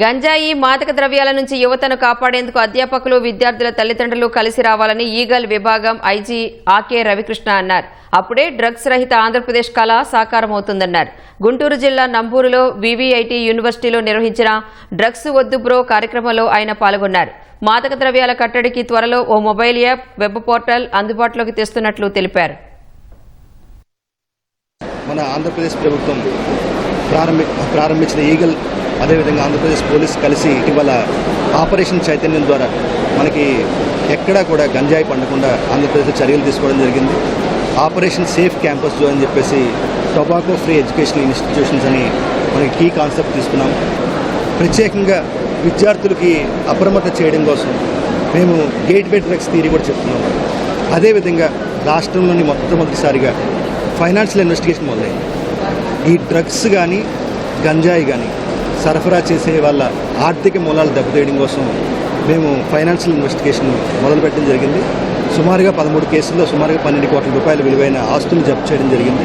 గంజాయి మాదక ద్రవ్యాల నుంచి యువతను కాపాడేందుకు అధ్యాపకులు విద్యార్థుల తల్లిదండ్రులు కలిసి రావాలని ఈగల్ విభాగం ఐజీ ఆకే రవికృష్ణ అన్నారు. అప్పుడే డ్రగ్స్ రహిత ఆంధ్రప్రదేశ్ కళ సాకారమవుతుందన్నారు. గుంటూరు జిల్లా నంబూరులో వివిఐటి యూనివర్సిటీలో నిర్వహించిన డ్రగ్స్ వద్దు బ్రో కార్యక్రమంలో ఆయన పాల్గొన్నారు. మాదక ద్రవ్యాల కట్టడికి త్వరలో ఓ మొబైల్ యాప్ వెబ్ పోర్టల్ అందుబాటులోకి తెస్తున్నట్లు తెలిపారు. మన ఆంధ్రప్రదేశ్ ప్రభుత్వం ప్రారంభి ప్రారంభించిన ఈగల్ అదేవిధంగా ఆంధ్రప్రదేశ్ పోలీస్ కలిసి ఇటీవల ఆపరేషన్ చైతన్యం ద్వారా మనకి ఎక్కడా కూడా గంజాయి పండకుండా ఆంధ్రప్రదేశ్ చర్యలు తీసుకోవడం జరిగింది. ఆపరేషన్ సేఫ్ క్యాంపస్ జో అని చెప్పేసి టొబాకో ఫ్రీ ఎడ్యుకేషనల్ ఇన్స్టిట్యూషన్స్ అని మనకి కీ కాన్సెప్ట్ తీసుకున్నాం. ప్రత్యేకంగా విద్యార్థులకి అప్రమత్త చేయడం కోసం మేము గేట్ వే డ్రగ్స్ థీరీ కూడా చెప్తున్నాం. అదేవిధంగా రాష్ట్రంలోని మొట్టమొదటిసారిగా ఫైనాన్షియల్ ఇన్వెస్టిగేషన్ మొదలైంది. ఈ డ్రగ్స్ కానీ గంజాయి కానీ సరఫరా చేసే వాళ్ళ ఆర్థిక మూలాలు దెబ్బతీయడం కోసం మేము ఫైనాన్షియల్ ఇన్వెస్టిగేషన్ మొదలుపెట్టడం జరిగింది. సుమారుగా పదమూడు కేసుల్లో సుమారుగా పన్నెండు కోట్ల రూపాయల విలువైన ఆస్తులు జప్తు చేయడం జరిగింది.